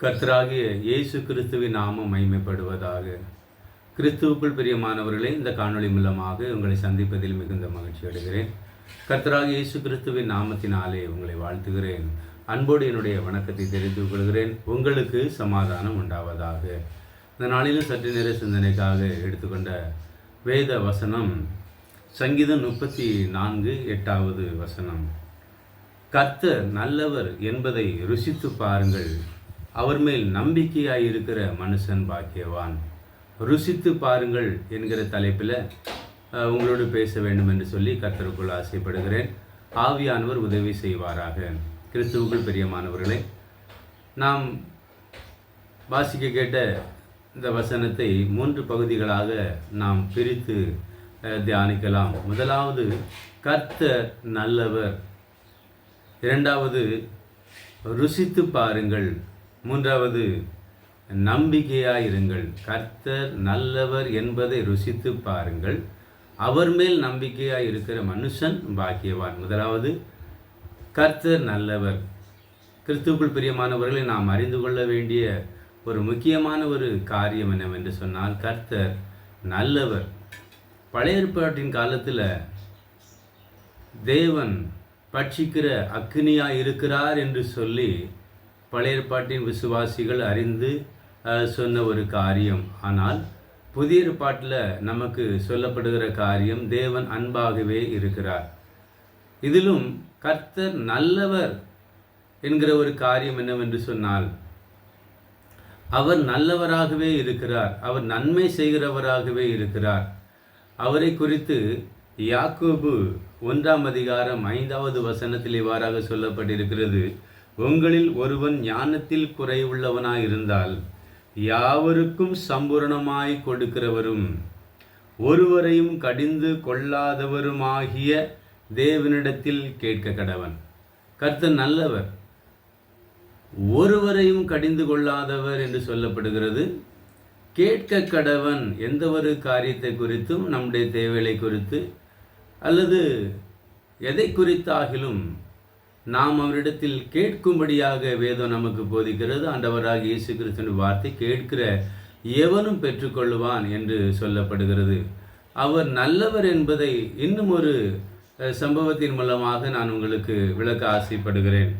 கர்த்தராகிய இயேசு கிறிஸ்துவின் நாமம் மைமைப்படுவதாக கிறிஸ்துவுக்குள் பிரியமானவர்களே இந்த காணொளி மூலமாக உங்களை சந்திப்பதில் மிகுந்த மகிழ்ச்சி அடைகிறேன். கர்த்தராகிய இயேசு கிறிஸ்துவின் நாமத்தினாலே உங்களை வாழ்த்துகிறேன். அன்போடு என்னுடைய வணக்கத்தை தெரிந்து கொள்கிறேன். உங்களுக்கு சமாதானம் உண்டாவதாக. இந்த நாளிலும் சற்று நேர சிந்தனைக்காக எடுத்துக்கொண்ட வேத வசனம் சங்கீதம் முப்பத்தி நான்கு எட்டாவது வசனம். கர்த்தர் நல்லவர் என்பதை ருசித்து பாருங்கள். அவர் மேல் நம்பிக்கையாய் இருக்கிற மனுஷன் பாக்கியவான். ருசித்து பாருங்கள் என்கிற தலைப்பில் உங்களோடு பேச வேண்டும் என்று சொல்லி கர்த்தருக்குள் ஆசைப்படுகிறேன். ஆவியானவர் உதவி செய்வாராக. கிறிஸ்துவுக்குள் பெரியமானவர்களே நாம் வாசிக்க கேட்ட இந்த வசனத்தை மூன்று பகுதிகளாக நாம் பிரித்து தியானிக்கலாம். முதலாவது கர்த்தர் நல்லவர். இரண்டாவது ருசித்து பாருங்கள். மூன்றாவது நம்பிக்கையாயிருங்கள். கர்த்தர் நல்லவர் என்பதை ருசித்து பாருங்கள். அவர் மேல் நம்பிக்கையாக இருக்கிற மனுஷன் பாக்கியவான். முதலாவது கர்த்தர் நல்லவர். கிறிஸ்துக்குள் பிரியமானவர்களை நாம் அறிந்து கொள்ள வேண்டிய ஒரு முக்கியமான ஒரு காரியம் என்னவென்று சொன்னால் கர்த்தர் நல்லவர். பழைய ஏற்பாட்டின் காலத்தில் தேவன் பட்சிக்கிற அக்னியாக இருக்கிறார் என்று சொல்லி பழைய ஏற்பாட்டின் விசுவாசிகள் அறிந்து சொன்ன ஒரு காரியம். ஆனால் புதிய ஏற்பாட்டில் நமக்கு சொல்லப்படுகிற காரியம் தேவன் அன்பாகவே இருக்கிறார். இதிலும் கர்த்தர் நல்லவர் என்கிற ஒரு காரியம் என்னவென்று சொன்னால் அவர் நல்லவராகவே இருக்கிறார். அவர் நன்மை செய்கிறவராகவே இருக்கிறார். அவரை குறித்து யாக்கோபு ஒன்றாம் அதிகாரம் ஐந்தாவது வசனத்தில் இவ்வாறாக சொல்லப்பட்டிருக்கிறது. உங்களில் ஒருவன் ஞானத்தில் குறைவுள்ளவனாயிருந்தால் யாவருக்கும் சம்பூரணமாய் கொடுக்கிறவரும் ஒருவரையும் கடிந்து கொள்ளாதவருமாகிய தேவனிடத்தில் கேட்க கடவன் கர்த்தர் நல்லவர். ஒருவரையும் கடிந்து கொள்ளாதவர் என்று சொல்லப்படுகிறது. கேட்க கடவன் எந்த ஒரு காரியத்தை குறித்தும் நம்முடைய தேவைகளை குறித்து அல்லது எதை குறித்தாகிலும் நாம் அவரிடத்தில் கேட்கும்படியாக வேதம் நமக்கு போதிக்கிறது. ஆண்டவராக இயேசு கிறிஸ்துவின் வார்த்தை கேட்கிற எவனும் பெற்றுக்கொள்வான் என்று சொல்லப்படுகிறது. அவர் நல்லவர் என்பதை இன்னும் ஒரு சம்பவத்தின் மூலமாக நான் உங்களுக்கு விளக்க ஆசைப்படுகிறேன்.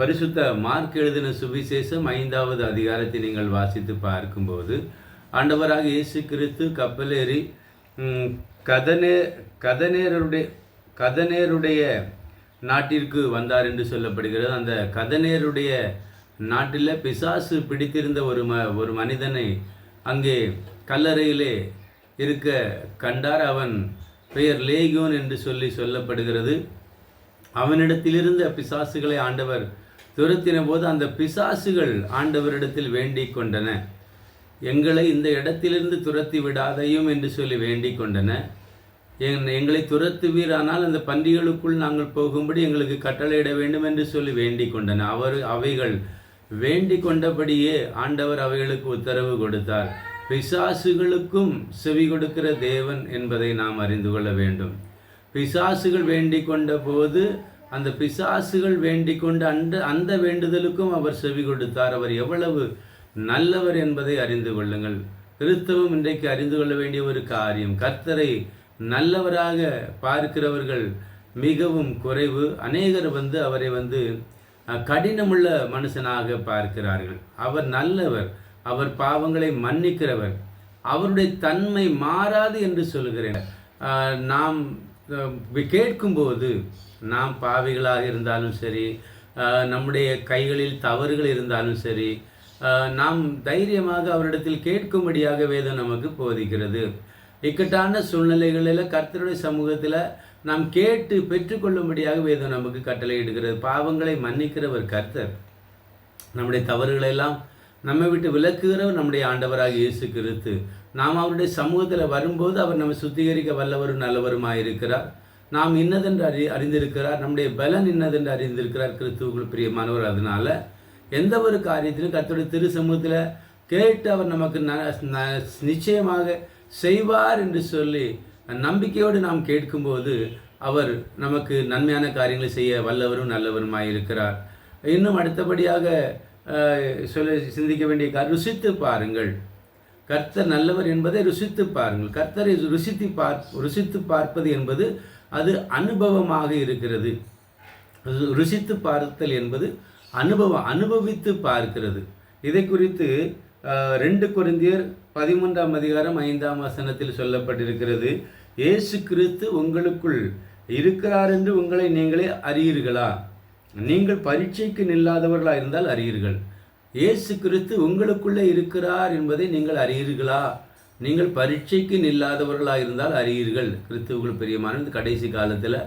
பரிசுத்த மார்க் எழுதின சுவிசேஷம் ஐந்தாவது அதிகாரத்தை நீங்கள் வாசித்து பார்க்கும்போது ஆண்டவராக இயேசு கிறிஸ்து கப்பலேறி கதநே கதனே கதநேருடைய கதனேருடைய நாட்டிற்கு வந்தார் என்று சொல்லப்படுகிறது. அந்த கதனேருடைய நாட்டில் பிசாசு பிடித்திருந்த ஒரு ம ஒரு மனிதனை அங்கே கல்லறையிலே இருக்க கண்டார். அவன் பெயர் லேகியோன் என்று சொல்லி சொல்லப்படுகிறது. அவனிடத்திலிருந்து பிசாசுகளை ஆண்டவர் துரத்தின போது அந்த பிசாசுகள் ஆண்டவரிடத்தில் வேண்டிக் கொண்டன. எங்களை இந்த இடத்திலிருந்து துரத்தி விடாதையும் என்று சொல்லி வேண்டிக் கொண்டன. எங்களை எங்களை துரத்துவீரானால் அந்த பன்றிகளுக்குள் நாங்கள் போகும்படி எங்களுக்கு கட்டளையிட வேண்டும் என்று சொல்லி வேண்டிக் கொண்டன. அவர் அவைகள் வேண்டிக் கொண்டபடியே ஆண்டவர் அவைகளுக்கு உத்தரவு கொடுத்தார். பிசாசுகளுக்கும் செவி கொடுக்கிற தேவன் என்பதை நாம் அறிந்து கொள்ள வேண்டும். பிசாசுகள் வேண்டிக் கொண்ட போது அந்த பிசாசுகள் வேண்டிக் கொண்ட அந்த அந்த வேண்டுதலுக்கும் அவர் செவி கொடுத்தார். அவர் எவ்வளவு நல்லவர் என்பதை அறிந்து கொள்ளுங்கள். கிறிஸ்தவம் இன்றைக்கு அறிந்து கொள்ள வேண்டிய ஒரு காரியம். கர்த்தரை நல்லவராக பார்க்கிறவர்கள் மிகவும் குறைவு. அநேகர் வந்து அவரை வந்து கடினமுள்ள மனுஷனாக பார்க்கிறார்கள். அவர் நல்லவர் அவர் பாவங்களை மன்னிக்கிறவர் அவருடைய தன்மை மாறாது என்று சொல்கிறேன். நாம் கேட்கும்போது நாம் பாவிகளாக இருந்தாலும் சரி நம்முடைய கைகளில் தவறுகள் இருந்தாலும் சரி நாம் தைரியமாக அவரிடத்தில் கேட்கும்படியாக வேதம் நமக்கு போதிக்கிறது. இக்கட்டான சூழ்நிலைகளில் கர்த்தருடைய சமூகத்தில் நாம் கேட்டு பெற்றுக்கொள்ளும்படியாக வேதம் நமக்கு கட்டளையிடுகிறது. பாவங்களை மன்னிக்கிறவர் கர்த்தர். நம்முடைய தவறுகளை எல்லாம் நம்மை விட்டு விலக்குகிறவர் நம்முடைய ஆண்டவராக இயேசு கிறிஸ்து. நாம் அவருடைய சமூகத்தில் வரும்போது அவர் நம்மை சுத்திகரிக்க வல்லவரும் நல்லவருமாக இருக்கிறார். நாம் இன்னதென்று அறி அறிந்திருக்கிறார். நம்முடைய பலன் இன்னதென்று அறிந்திருக்கிறார் கிறிஸ்துவுக்குள் பிரியமானவர். அதனால் எந்த ஒரு காரியத்திலும் கர்த்தருடைய திரு சமூகத்தில் கேட்டு அவர் நமக்கு ந- ந- நிச்சயமாக செய்வார் என்று சொல்லி நம்பிக்கையோடு நாம் கேட்கும்போது அவர் நமக்கு நன்மையான காரியங்களை செய்ய வல்லவரும் நல்லவருமாய் இருக்கிறார். இன்னும் அடுத்தபடியாக சொல்ல சிந்திக்க வேண்டிய கார் ருசித்து பாருங்கள். கர்த்தர் நல்லவர் என்பதை ருசித்து பாருங்கள். கர்த்தரை ருசித்து பார் ருசித்து பார்ப்பது என்பது அது அனுபவமாக இருக்கிறது. ரு- ருசித்து பார்த்தல் என்பது அனுபவம் அனுபவித்து பார்க்கிறது. இதை குறித்து ரெண்டு குறைந்தியர் பதிமூன்றாம் அதிகாரம் ஐந்தாம் வசனத்தில் சொல்லப்பட்டிருக்கிறது இயேசு கிறிஸ்து உங்களுக்குள் இருக்கிறார் என்று உங்களை நீங்களே அறியீர்களா? நீங்கள் பரீட்சைக்கு நில்லாதவர்களாக இருந்தால் அறியீர்கள். இயேசு கிறிஸ்து உங்களுக்குள்ளே இருக்கிறார் என்பதை நீங்கள் அறியீர்களா? நீங்கள் பரீட்சைக்கு நில்லாதவர்களாக இருந்தால் அறியீர்கள். கிறிஸ்துவுக்குள் பிரியமான இந்த கடைசி காலத்தில்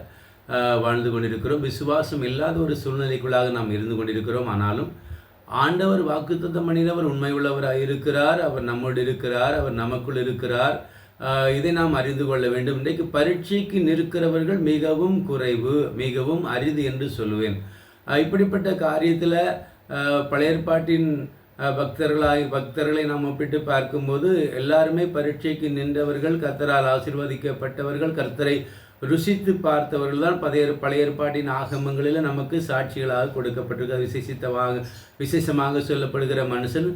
வாழ்ந்து கொண்டிருக்கிறோம். விசுவாசம் இல்லாத ஒரு சூழ்நிலைக்குள்ளாக நாம் இருந்து கொண்டிருக்கிறோம். ஆனாலும் ஆண்டவர் வாக்குத்தத்தம் பண்ணினவர் உண்மை உள்ளவராக இருக்கிறார் அவர் நம்மோடு இருக்கிறார் அவர் நமக்குள் இருக்கிறார். இதை நாம் அறிந்து கொள்ள வேண்டும். இன்றைக்கு பரீட்சைக்கு நிற்கிறவர்கள் மிகவும் குறைவு மிகவும் அரிது என்று சொல்லுவேன். இப்படிப்பட்ட காரியத்தில் பழையற்பாட்டின் பக்தர்களாகி பக்தர்களாய் பக்தர்களை நாம் ஒப்பிட்டு பார்க்கும்போது எல்லாருமே பரீட்சைக்கு நின்றவர்கள் கர்த்தரால் ஆசிர்வதிக்கப்பட்டவர்கள் கர்த்தரை ருசித்து பார்த்தவர்கள் தான் பழைய பழைய ஏற்பாட்டின் ஆகமங்களில் நமக்கு சாட்சிகளாக கொடுக்கப்பட்டிருக்க. விசேஷித்தமாக விசேஷமாக சொல்லப்படுகிற மனுஷன்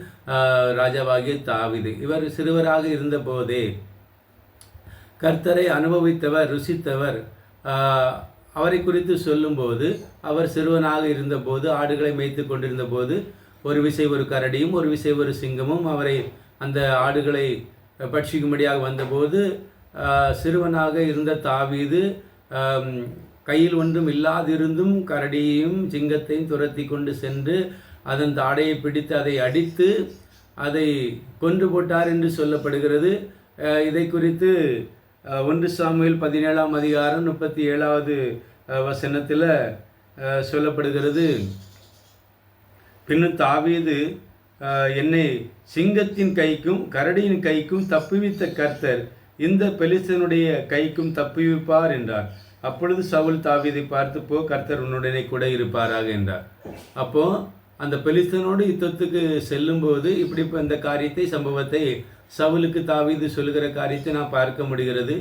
ராஜாவாகிய தாவிது. இவர் சிறுவராக இருந்தபோதே கர்த்தரை அனுபவித்தவர் ருசித்தவர். அவரை குறித்து சொல்லும்போது அவர் சிறுவனாக இருந்தபோது ஆடுகளை மேய்த்து கொண்டிருந்த போது ஒரு விசை ஒரு கரடியும் ஒரு விசை ஒரு சிங்கமும் அவரை அந்த ஆடுகளை பட்சிக்கும்படியாக வந்தபோது சிறுவனாக இருந்த தாவீது கையில் ஒன்றும் இல்லாதிருந்தும் கரடியையும் சிங்கத்தையும் துரத்தி கொண்டு சென்று அதன் தாடையை பிடித்து அதை அடித்து அதை கொன்று போட்டார் என்று சொல்லப்படுகிறது. இதை குறித்து ஒன்று சாமியில் பதினேழாம் அதிகாரம் முப்பத்தி ஏழாவது வசனத்தில் சொல்லப்படுகிறது. பின்னும் தாவீது என்னை சிங்கத்தின் கைக்கும் கரடியின் கைக்கும் தப்புவித்த கர்த்தர் இந்த பெலிஸ்தனுடைய கைக்கும் தப்பிவிப்பார் என்றார். அப்பொழுது சவுல் தாவியதை பார்த்து போ கர்த்தர் உன்னுடனே கூட இருப்பாராக என்றார். அப்போ அந்த பெலிஸ்தனோடு யுத்தத்துக்கு செல்லும்போது இப்படி இப்போ இந்த காரியத்தை சம்பவத்தை சவுலுக்கு தாவிது சொல்லுகிற காரியத்தை நான் பார்க்க முடிகிறது.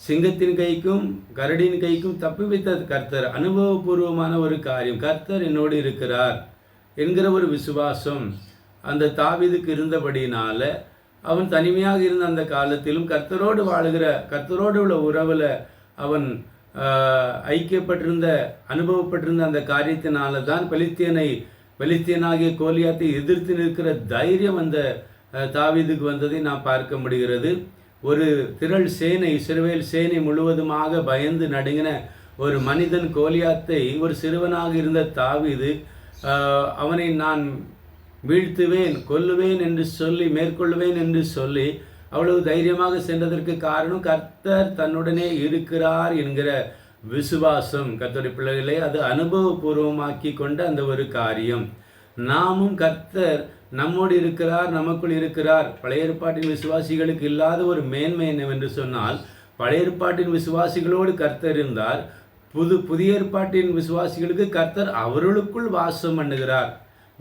சிங்கத்தின் கைக்கும் கரடியின் கைக்கும் தப்பி வைத்த கர்த்தர் அனுபவபூர்வமான ஒரு காரியம். கர்த்தர் என்னோடு இருக்கிறார் என்கிற ஒரு விசுவாசம் அந்த தாவிதுக்கு இருந்தபடினால அவன் தனிமையாக இருந்த அந்த காலத்திலும் கர்த்தரோடு வாழுகிற கர்த்தரோடு உள்ள உறவில் அவன் ஐக்கியப்பட்டிருந்த அனுபவப்பட்டிருந்த அந்த காரியத்தினால தான் பெலிஸ்தியனை பெலிஸ்தியனாகிய கோலியாத்தை எதிர்த்து நிற்கிற தைரியம் அந்த தாவீதுக்கு வந்ததை நாம் பார்க்க முடிகிறது. ஒரு திரள் சேனை சிறுவையில் சேனை முழுவதுமாக பயந்து நடுங்கின ஒரு மனிதன் கோலியாத்தை ஒரு சிறுவனாக இருந்த தாவீது அவனை நான் வீழ்த்துவேன் கொல்லுவேன் என்று சொல்லி மேற்கொள்ளுவேன் என்று சொல்லி அவ்வளவு தைரியமாக சென்றதற்கு காரணம் கர்த்தர் தன்னுடனே இருக்கிறார் என்கிற விசுவாசம். கர்த்தருடைய பிள்ளைகளை அது அனுபவபூர்வமாக்கி கொண்ட அந்த ஒரு காரியம். நாமும் கர்த்தர் நம்மோடு இருக்கிறார் நமக்குள் இருக்கிறார். பழைய ஏற்பாட்டின் விசுவாசிகளுக்கு இல்லாத ஒரு மேன்மை என்னவென்று சொன்னால் பழைய ஏற்பாட்டின் விசுவாசிகளோடு கர்த்தர் இருந்தார். புது புதிய ஏற்பாட்டின் விசுவாசிகளுக்கு கர்த்தர் அவர்களுக்குள் வாசம் பண்ணுகிறார்.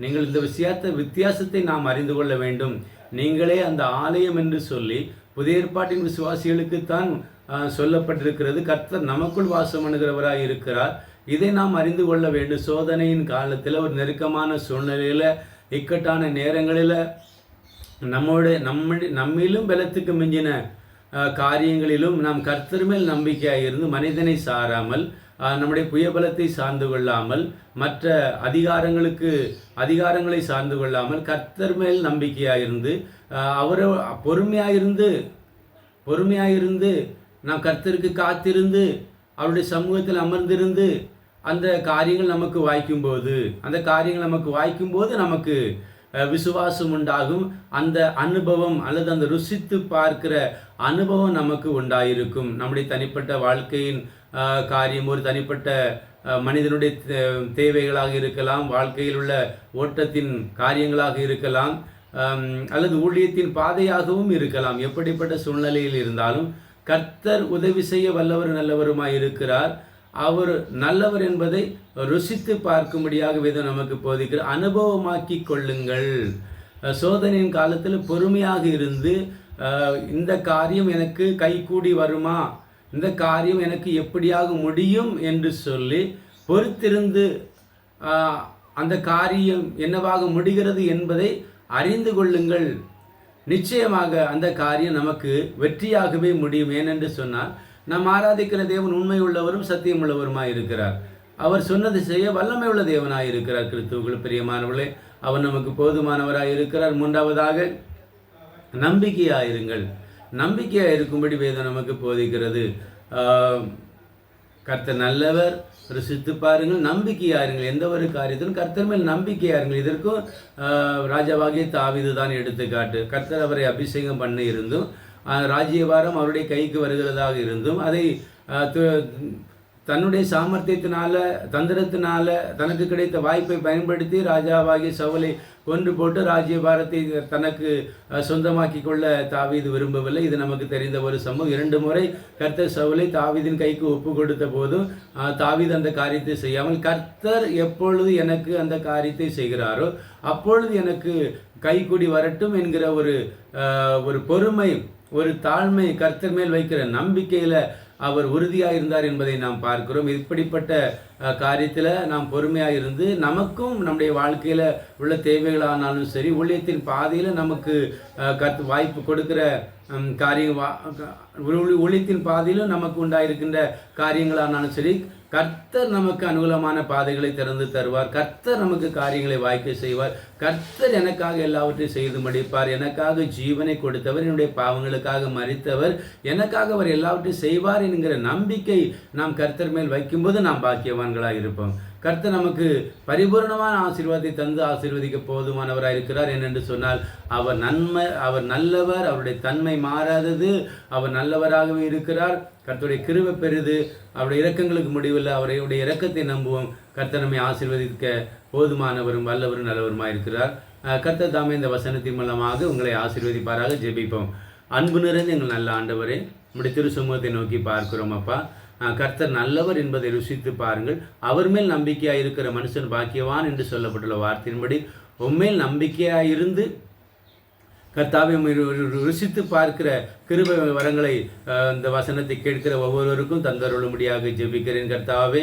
நீங்கள் இந்த விஷயத்தை வித்தியாசத்தை நாம் அறிந்து கொள்ள வேண்டும். நீங்களே அந்த ஆலயம் என்று சொல்லி புதிய ஏற்பாட்டின் விசுவாசிகளுக்குத்தான் தான் சொல்லப்பட்டிருக்கிறது. கர்த்தர் நமக்குள் வாசம் இருக்கிறார். இதை நாம் அறிந்து கொள்ள வேண்டும். சோதனையின் காலத்தில் ஒரு நெருக்கமான சூழ்நிலையில் இக்கட்டான நேரங்களில் நம்முடைய நம்ம நம்மிலும் பலத்துக்கு மிஞ்சின காரியங்களிலும் நாம் கர்த்தர் மேல் நம்பிக்கையாக இருந்து மனிதனை சாராமல் நம்முடைய புயபலத்தை சார்ந்து கொள்ளாமல் மற்ற அதிகாரங்களுக்கு அதிகாரங்களை சார்ந்து கொள்ளாமல் கர்த்தர் மேல் நம்பிக்கையாக இருந்து அவரை பொறுமையாக இருந்து பொறுமையாக இருந்து நாம் கர்த்தருக்கு காத்திருந்து அவருடைய சமூகத்தில் அமர்ந்திருந்து அந்த காரியங்கள் நமக்கு வாய்க்கும்போது அந்த காரியங்கள் நமக்கு வாய்க்கும்போது நமக்கு விசுவாசம் உண்டாகும் அந்த அனுபவம் அல்லது அந்த ருசித்து பார்க்கிற அனுபவம் நமக்கு உண்டாயிருக்கும். நம்முடைய தனிப்பட்ட வாழ்க்கையின் காரியம் ஒரு தனிப்பட்ட மனிதனுடைய தே- தேவைகளாக இருக்கலாம் வாழ்க்கையில் உள்ள ஓட்டத்தின் காரியங்களாக இருக்கலாம் அல்லது ஊழியத்தின் பாதையாகவும் இருக்கலாம். எப்படிப்பட்ட சூழ்நிலையில் இருந்தாலும் கர்த்தர் உதவி செய்ய வல்லவர் நல்லவருமாய் இருக்கிறார் அவர் நல்லவர் என்பதை ருசித்து பார்க்கும்படியாக விதம் நமக்கு போதிக்கிற அனுபவமாக்கி கொள்ளுங்கள். சோதனையின் காலத்தில் பொறுமையாக இருந்து இந்த காரியம் எனக்கு கைகூடி வருமா? இந்த காரியம் எனக்கு எப்படியாக முடியும் என்று சொல்லி பொறுத்திருந்து அந்த காரியம் என்னவாக முடிகிறது என்பதை அறிந்து கொள்ளுங்கள். நிச்சயமாக அந்த காரியம் நமக்கு வெற்றியாகவே முடியும். ஏனென்று சொன்னால் நாம் ஆராதிக்கிற தேவன் உண்மை உள்ளவரும் சத்தியம் உள்ளவருமாய் இருக்கிறார். அவர் சொன்னது செய்ய வல்லமை உள்ள தேவனாய் இருக்கிறார் கிறிஸ்துவுக்குள் பிரியமானவர்களே. அவர் நமக்கு போதுமானவராய் இருக்கிறார். மூன்றாவதாக நம்பிக்கையாயிருங்கள் நம்பிக்கையாக இருக்கும்படி வேதம் நமக்கு போதிக்கிறது. கர்த்தர் நல்லவர் ருசித்து பாருங்கள். நம்பிக்கையாருங்கள் எந்த ஒரு காரியத்திலும் கர்த்தர் மேல் நம்பிக்கையாருங்கள் இதற்கும் ராஜாவாகிய தாவிது தான் எடுத்துக்காட்டு. கர்த்தர் அவரை அபிஷேகம் பண்ண இருந்தும் ராஜ்யபாரம் அவருடைய கைக்கு வருகிறதாக இருந்தும் அதை தன்னுடைய சாமர்த்தியத்தினால தந்திரத்தினால தனக்கு கிடைத்த வாய்ப்பை பயன்படுத்தி ராஜாவாகிய சவுலை கொன்று போட்டு ராஜ்யபாரத்தை தனக்கு சொந்தமாக்கி கொள்ள தாவீது விரும்பவில்லை. இது நமக்கு தெரிந்த ஒரு சம்பவம். இரண்டு முறை கர்த்தர் சவுலை தாவீதின் கைக்கு ஒப்பு கொடுத்த போதும் தாவீது அந்த காரியத்தை செய்யாமல் கர்த்தர் எப்பொழுது எனக்கு அந்த காரியத்தை செய்கிறாரோ அப்பொழுது எனக்கு கைக்குடி வரட்டும் என்கிற ஒரு ஒரு பொறுமை ஒரு தாழ்மை கர்த்தர் மேல் வைக்கிற நம்பிக்கையில் அவர் உறுதியாக இருந்தார் என்பதை நாம் பார்க்கிறோம். இப்படிப்பட்ட காரியத்தில் நாம் பொறுமையாக இருந்து நமக்கும் நம்முடைய வாழ்க்கையில் உள்ள தேவைகளானாலும் சரி ஊழியத்தின் பாதையில் நமக்கு கற்று வாய்ப்பு கொடுக்கிற காரியம் வா- க- பாதையிலும் நமக்கு உண்டாயிருக்கின்ற காரியங்களானாலும் சரி கர்த்தர் நமக்கு அனுகூலமான பாதைகளை திறந்து தருவார். கர்த்தர் நமக்கு காரியங்களை வாய்க்க செய்வார். கர்த்தர் எனக்காக எல்லாவற்றையும் செய்து முடிப்பார். எனக்காக ஜீவனை கொடுத்தவர் என்னுடைய பாவங்களுக்காக மறித்தவர். எனக்காக அவர் எல்லாவற்றையும் செய்வார் என்கிற நம்பிக்கை நாம் கர்த்தர் மேல் வைக்கும்போது நாம் பாக்கியவான்களாக இருப்போம். கர்த்தர் நமக்கு பரிபூர்ணமான ஆசீர்வாதத்தை தந்து ஆசீர்வதிக்க போதுமானவராக இருக்கிறார் ஏனென்று சொன்னால் அவர் நன்மை அவர் நல்லவர் அவருடைய தன்மை மாறாதது அவர் நல்லவராகவே இருக்கிறார். கர்த்தருடைய கிருவை பெரிது அவருடைய இறக்கங்களுக்கு முடிவில்லை அவருடைய இறக்கத்தை நம்புவோம். கர்த்தர் நம்மை ஆசீர்வதிக்க போதுமானவரும் வல்லவரும் நல்லவருமாக இருக்கிறார். கர்த்த கர்த்தர் தாமே இந்த வசனத்தின் மூலமாக உங்களை ஆசீர்வதிப்பாராக ஜெபிப்போம். அன்பு நிறைந்த எங்கள் நல்ல ஆண்டவரே நம்முடைய திருசமூகத்தை நோக்கி பார்க்கிறோம் அப்பா. கர்த்தர் நல்லவர் என்பதை ருசித்து பாருங்கள். அவர் மேல் நம்பிக்கையாக இருக்கிற மனுஷன் பாக்கியவான் என்று சொல்லப்பட்டுள்ள வார்த்தையின்படி உண்மையில் நம்பிக்கையாக இருந்து கர்த்தாவை ருசித்து பார்க்கிற கிருப வரங்களை இந்த வசனத்தை கேட்கிற ஒவ்வொருவருக்கும் தந்தருளும்படியாக ஜெபிக்கிறேன் கர்த்தாவே.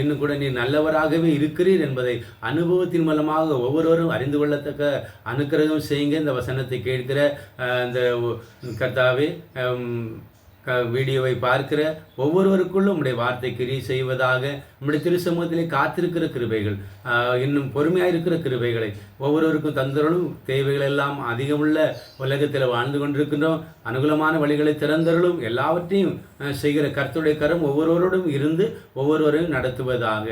இன்னும் கூட நீ நல்லவராகவே இருக்கிறீர் என்பதை அனுபவத்தின் மூலமாக ஒவ்வொருவரும் அறிந்து கொள்ளத்தக்க அனுக்கிரகம் செய்யுங்க. இந்த வசனத்தை கேட்கிற இந்த கர்த்தாவே க- வீடியோவை பார்க்கிற ஒவ்வொருவருக்குள்ளும் உடைய வார்த்தை கிரியை செய்வதாக நம்முடைய திருசமூகத்திலே காத்திருக்கிற கிருபைகள் இன்னும் பொறுமையாக இருக்கிற கிருபைகளை ஒவ்வொருவருக்கும் தந்தருளும் தேவைகள் எல்லாம் அதிகமுள்ள உலகத்தில் வாழ்ந்து கொண்டிருக்கின்றோம். அனுகூலமான வழிகளை திறந்தருளும் எல்லாவற்றையும் செய்கிற கருத்துடைய கரம் ஒவ்வொருவரோடும் இருந்து ஒவ்வொருவரையும் நடத்துவதாக.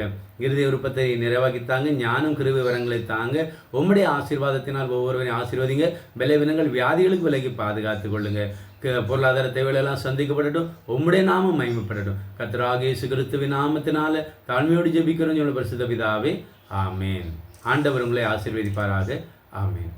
இறுதி விருப்பத்தை நிறைவாக்கித்தாங்க ஞானம் கிருபை வரங்களை தாங்க. உம்முடைய ஆசீர்வாதத்தினால் ஒவ்வொருவரையும் ஆசீர்வதிங்க. விளைவினங்கள் வியாதிகளுக்கு விலகி பாதுகாத்துக் கொள்ளுங்க. பொருளாதார தேவைகளெல்லாம் சந்திக்கப்படட்டும். உம்முடைய நாமம் மயமப்படட்டும் கர்த்தராக இயேசு கிறிஸ்துவின் நாமத்தினால தாழ்மையோடு ஜெபிக்கிறோம். சொல்ல பரிசுத்த பிதாவே ஆமேன். ஆண்டவர் உங்களை ஆசீர்வதிப்பாராக. ஆமேன்.